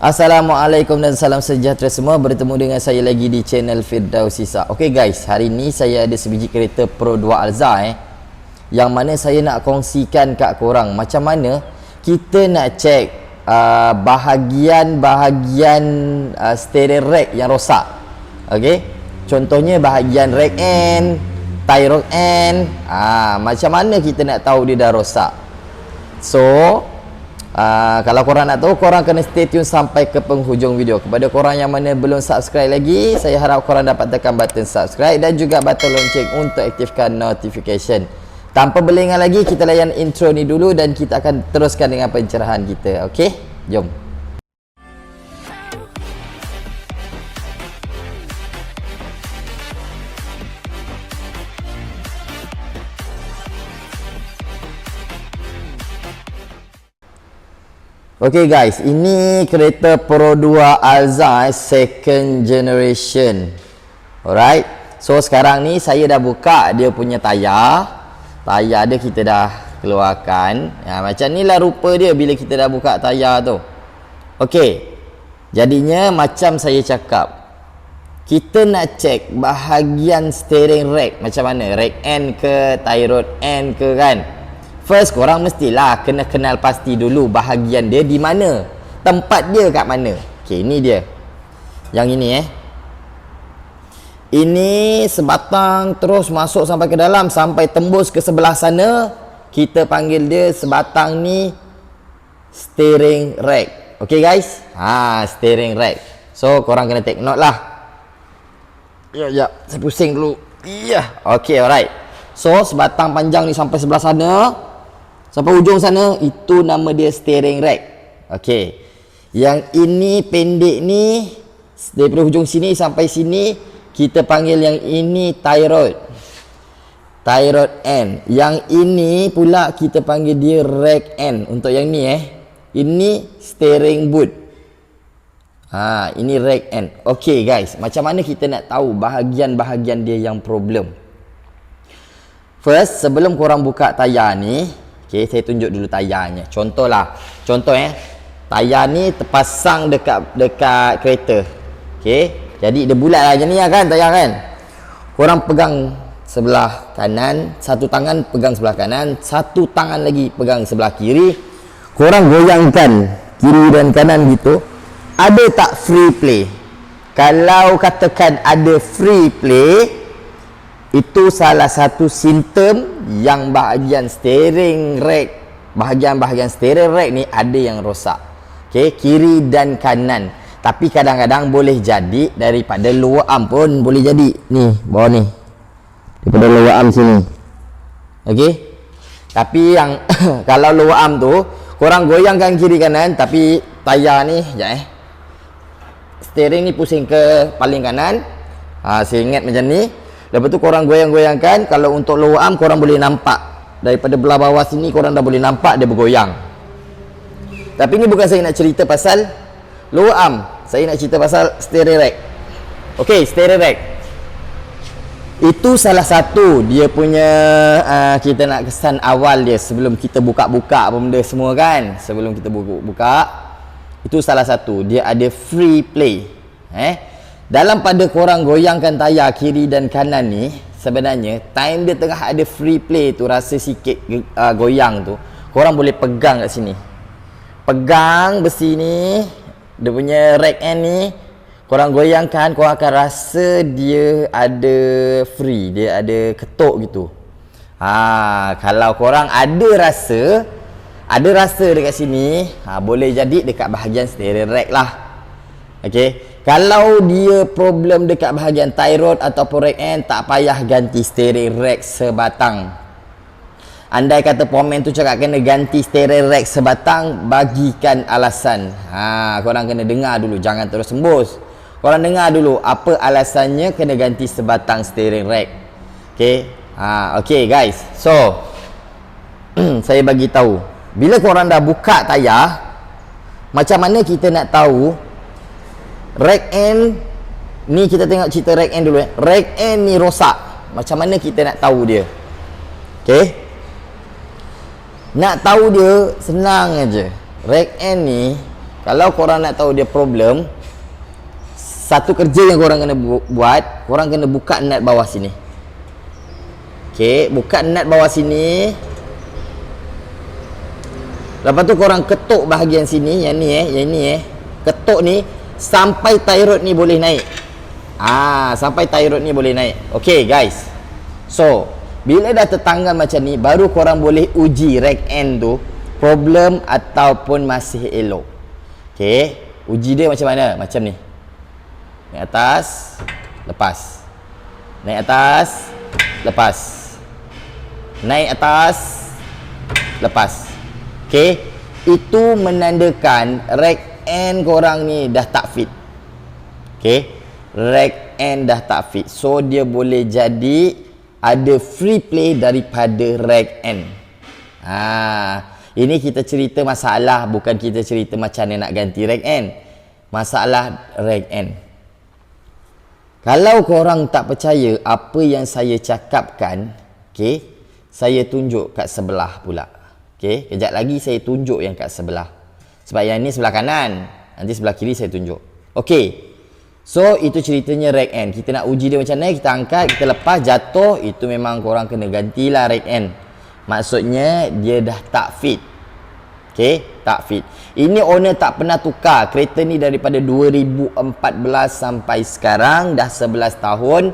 Assalamualaikum dan salam sejahtera semua. Bertemu dengan saya lagi di channel Firdaus Sisa Ok guys, hari ni saya ada sebiji kereta Pro 2 Alza eh. Yang mana saya nak kongsikan kat korang Macam mana kita nak check uh, Bahagian-bahagian uh, steering rack yang rosak. Ok Contohnya bahagian rack end rod end ah, Macam mana kita nak tahu dia dah rosak? So Uh, kalau korang nak tahu korang kena stay tune sampai ke penghujung video. Kepada korang yang mana belum subscribe lagi saya harap korang dapat tekan button subscribe dan juga button lonceng untuk aktifkan notification. Tanpa berlengah lagi kita layan intro ni dulu dan kita akan teruskan dengan pencerahan kita. Ok jom Okay guys, ini kereta Pro 2 Alza eh, second generation. Alright. So sekarang ni saya dah buka dia punya tayar. Tayar dia kita dah keluarkan. Ya, macam ni lah rupa dia bila kita dah buka tayar tu. Okay. Jadinya macam saya cakap. Kita nak check bahagian steering rack macam mana? Rack end ke, tie rod end ke kan? First korang mestilah kena kenal pasti dulu bahagian dia di mana. Tempat dia kat mana. Okey, ini dia. Yang ini eh. Ini sebatang terus masuk sampai ke dalam sampai tembus ke sebelah sana. Kita panggil dia sebatang ni steering rack. Okey guys? Ha, steering rack. So korang kena take note lah. Ya, ya. Saya pusing dulu. Iya. Okey, alright. So sebatang panjang ni sampai sebelah sana. Sampai ujung sana itu nama dia steering rack. Okey. Yang ini pendek ni daripada hujung sini sampai sini kita panggil yang ini tie rod. Tie rod end. Yang ini pula kita panggil dia rack end. Untuk yang ni eh. Ini steering boot. Ha, ini rack end. Okey guys, macam mana kita nak tahu bahagian-bahagian dia yang problem? First, sebelum korang buka tayar ni, Okey, saya tunjuk dulu tayarnya. Contohlah. Contoh eh. Tayar ni terpasang dekat dekat kereta. Okey. Jadi dia bulat lah macam ni lah kan tayar kan. Korang pegang sebelah kanan, satu tangan pegang sebelah kanan, satu tangan lagi pegang sebelah kiri. Korang goyangkan kiri dan kanan gitu. Ada tak free play? Kalau katakan ada free play, itu salah satu simptom yang bahagian steering rack bahagian-bahagian steering rack ni ada yang rosak. Okey kiri dan kanan. Tapi kadang-kadang boleh jadi daripada lower arm pun boleh jadi. Ni bawah ni. Daripada lower arm sini. Okey? Tapi yang kalau lower arm tu korang goyangkan kiri kanan tapi tayar ni jap eh. Steering ni pusing ke paling kanan. Ha, saya ingat macam ni Lepas tu korang goyang-goyangkan Kalau untuk lower arm korang boleh nampak. Daripada belah bawah sini korang dah boleh nampak dia bergoyang. Tapi ni bukan saya nak cerita pasal Lower arm. Saya nak cerita pasal steering rack. Okay steering rack. Itu salah satu Dia punya uh, Kita nak kesan awal dia Sebelum kita buka-buka apa benda semua kan. Sebelum kita buka-buka Itu salah satu. Dia ada free play Eh dalam pada korang goyangkan tayar kiri dan kanan ni sebenarnya time dia tengah ada free play tu rasa sikit uh, goyang tu korang boleh pegang kat sini. Pegang besi ni dia punya rack end ni korang goyangkan korang akan rasa dia ada free dia ada ketuk gitu. Ha, kalau korang ada rasa ada rasa dekat sini ha, boleh jadi dekat bahagian steering rack lah. Okey. Kalau dia problem dekat bahagian tie rod ataupun rack end, tak payah ganti steering rack sebatang. Andai kata pomen tu cakap kena ganti steering rack sebatang, bagikan alasan. Ha, korang kena dengar dulu, jangan terus sembus. Korang dengar dulu apa alasannya kena ganti sebatang steering rack. Okey. Ha, okey guys. So, saya bagi tahu. Bila korang dah buka tayar, macam mana kita nak tahu rack end ni kita tengok cerita rack end dulu eh rack end ni rosak macam mana kita nak tahu dia okey nak tahu dia senang aja rack end ni Kalau korang nak tahu dia problem, satu kerja yang korang kena bu- buat, korang kena buka nut bawah sini. Okey, buka nut bawah sini. Lepas tu korang ketuk bahagian sini, yang ni eh, yang ni eh. Ketuk ni sampai tie rod ni boleh naik. Ah, sampai tie rod ni boleh naik. Okey, guys. So, bila dah tertanggal macam ni, baru korang boleh uji rack end tu problem ataupun masih elok. Okey, uji dia macam mana? Macam ni. Naik atas, lepas. Naik atas, lepas. Naik atas, lepas. Okey, itu menandakan rack end korang ni dah tak fit. Okey, rack end dah tak fit. So dia boleh jadi ada free play daripada rack end. Ha, ini kita cerita masalah bukan kita cerita macam mana nak ganti rack end. Masalah rack end. Kalau korang tak percaya apa yang saya cakapkan, okey, saya tunjuk kat sebelah pula. Okey, kejap lagi saya tunjuk yang kat sebelah. Sebab yang ni sebelah kanan, nanti sebelah kiri saya tunjuk. Okey. So, itu ceritanya rack end. Kita nak uji dia macam mana, kita angkat, kita lepas, jatuh, itu memang korang kena gantilah rack end. Maksudnya, dia dah tak fit. Okey, tak fit. Ini owner tak pernah tukar. Kereta ni daripada 2014 sampai sekarang, dah 11 tahun.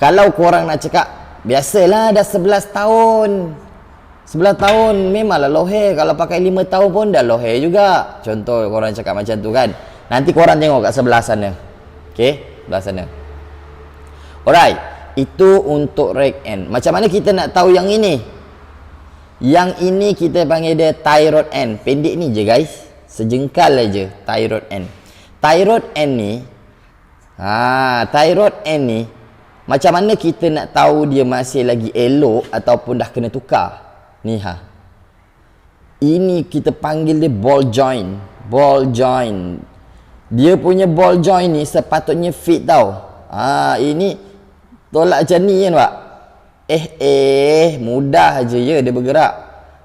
Kalau korang nak cakap, biasalah dah 11 tahun. Sebelah tahun memanglah hair. Kalau pakai lima tahun pun dah hair juga. Contoh korang cakap macam tu kan. Nanti korang tengok kat sebelah sana. Okay? Sebelah sana. Alright. Itu untuk rack end. Macam mana kita nak tahu yang ini? Yang ini kita panggil dia tie rod end. Pendek ni je guys. Sejengkal aja tie rod end. Tie rod end ni. Ha, tie rod end ni. Macam mana kita nak tahu dia masih lagi elok ataupun dah kena tukar? Ni ha. Ini kita panggil dia ball joint. Ball joint. Dia punya ball joint ni sepatutnya fit tau. Ha, ini tolak macam ni kan pak. Eh eh mudah aja ya dia bergerak.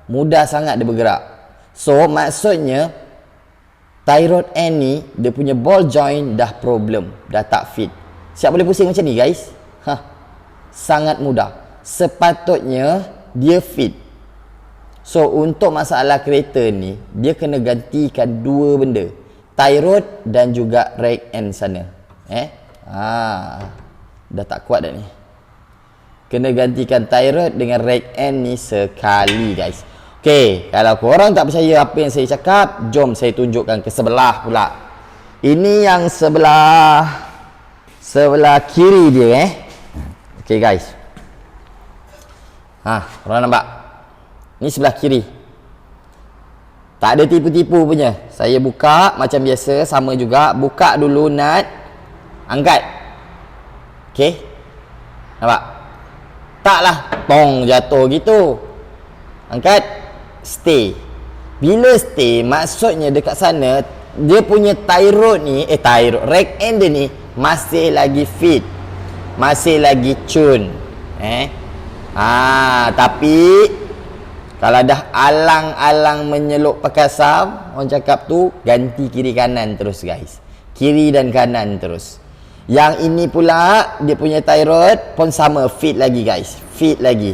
Mudah sangat dia bergerak. So maksudnya tie rod end ni dia punya ball joint dah problem, dah tak fit. Siap boleh pusing macam ni guys? Ha. Sangat mudah. Sepatutnya dia fit. So untuk masalah kereta ni Dia kena gantikan dua benda. Tie rod dan juga rack end sana. Eh? Ha. Dah tak kuat dah ni. Kena gantikan tie rod dengan rack end ni sekali guys. Okay Kalau korang tak percaya apa yang saya cakap Jom saya tunjukkan ke sebelah pula. Ini yang sebelah Sebelah kiri dia eh? Okay guys. Ha, korang nampak? Ni sebelah kiri. Tak ada tipu-tipu punya. Saya buka macam biasa sama juga. Buka dulu nut. Angkat. Okey. Nampak? Taklah tong jatuh gitu. Angkat. Stay. Bila stay maksudnya dekat sana dia punya tie rod ni eh tie rod rack end ni masih lagi fit. Masih lagi tune. Eh. Ah, tapi kalau dah alang-alang menyeluk perkasam, orang cakap tu ganti kiri kanan terus guys. Kiri dan kanan terus. Yang ini pula dia punya tie rod pun sama fit lagi guys. Fit lagi.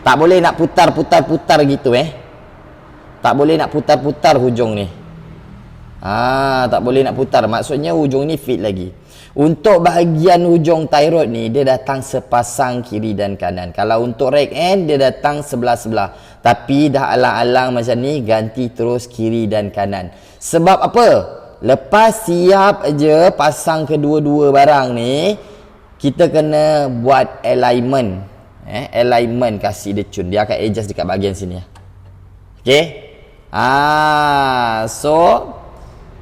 Tak boleh nak putar-putar-putar gitu eh. Tak boleh nak putar-putar hujung ni. Ah, tak boleh nak putar. Maksudnya hujung ni fit lagi. Untuk bahagian hujung tie rod ni dia datang sepasang kiri dan kanan. Kalau untuk rack end dia datang sebelah-sebelah. Tapi dah alang-alang macam ni ganti terus kiri dan kanan. Sebab apa? Lepas siap aja pasang kedua-dua barang ni kita kena buat alignment. Eh, alignment kasih dia tune. Dia akan adjust dekat bahagian sini. Okey? Ah, so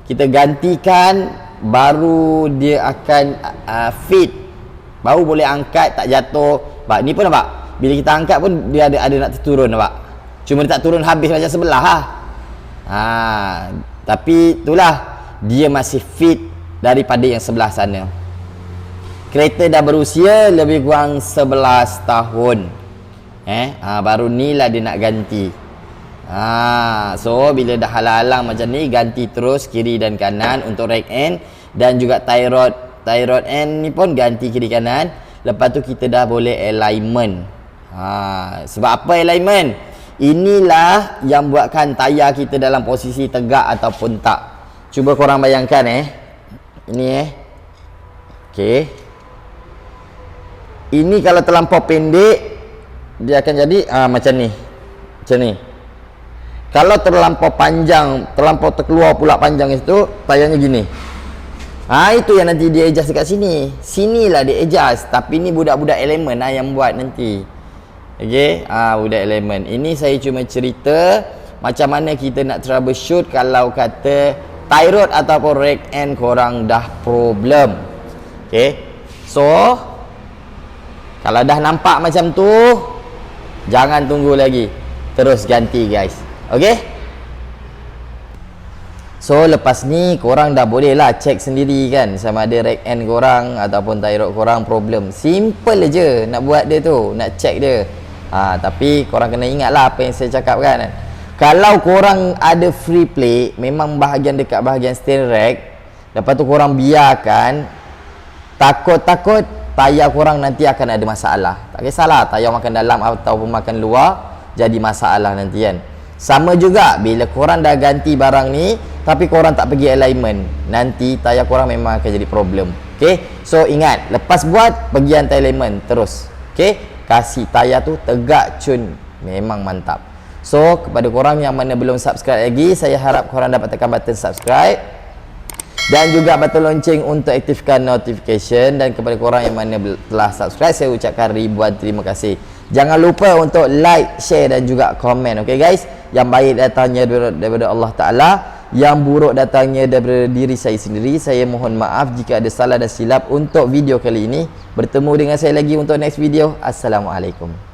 kita gantikan baru dia akan uh, fit baru boleh angkat tak jatuh Bak, ni pun nampak bila kita angkat pun dia ada ada nak turun nampak cuma dia tak turun habis macam sebelah ha. ha tapi itulah dia masih fit daripada yang sebelah sana kereta dah berusia lebih kurang 11 tahun eh ha, baru ni lah dia nak ganti Ha, so bila dah halang-halang macam ni ganti terus kiri dan kanan untuk rack end dan juga tie rod tie rod end ni pun ganti kiri kanan. Lepas tu kita dah boleh alignment. Ha, sebab apa alignment? Inilah yang buatkan tayar kita dalam posisi tegak ataupun tak. Cuba korang bayangkan eh. Ini eh. Okey. Ini kalau terlampau pendek dia akan jadi ah macam ni. Macam ni. Kalau terlampau panjang, terlampau terkeluar pula panjang itu, tayarnya gini. Ha itu yang nanti dia adjust dekat sini. Sinilah dia adjust, tapi ni budak-budak elemen lah yang buat nanti. Okey, ha budak elemen. Ini saya cuma cerita macam mana kita nak troubleshoot kalau kata tie rod ataupun rack end korang dah problem. Okey. So kalau dah nampak macam tu jangan tunggu lagi. Terus ganti guys. Okey? So lepas ni korang dah boleh lah check sendiri kan sama ada rack end korang ataupun tie rod korang problem. Simple je nak buat dia tu, nak check dia. Ha, tapi korang kena ingat lah apa yang saya cakap kan. Kalau korang ada free play, memang bahagian dekat bahagian steering rack, lepas tu korang biarkan takut-takut tayar korang nanti akan ada masalah. Tak kisahlah tayar makan dalam ataupun makan luar jadi masalah nanti kan. Sama juga bila korang dah ganti barang ni tapi korang tak pergi alignment, nanti tayar korang memang akan jadi problem. Okay, so ingat, lepas buat pergi anti alignment terus. Okay, kasih tayar tu tegak cun, memang mantap. So kepada korang yang mana belum subscribe lagi, saya harap korang dapat tekan button subscribe dan juga button lonceng untuk aktifkan notification dan kepada korang yang mana telah subscribe saya ucapkan ribuan terima kasih. Jangan lupa untuk like, share dan juga komen. Okay guys? Yang baik datangnya daripada Allah Ta'ala. Yang buruk datangnya daripada diri saya sendiri. Saya mohon maaf jika ada salah dan silap untuk video kali ini. Bertemu dengan saya lagi untuk next video. Assalamualaikum.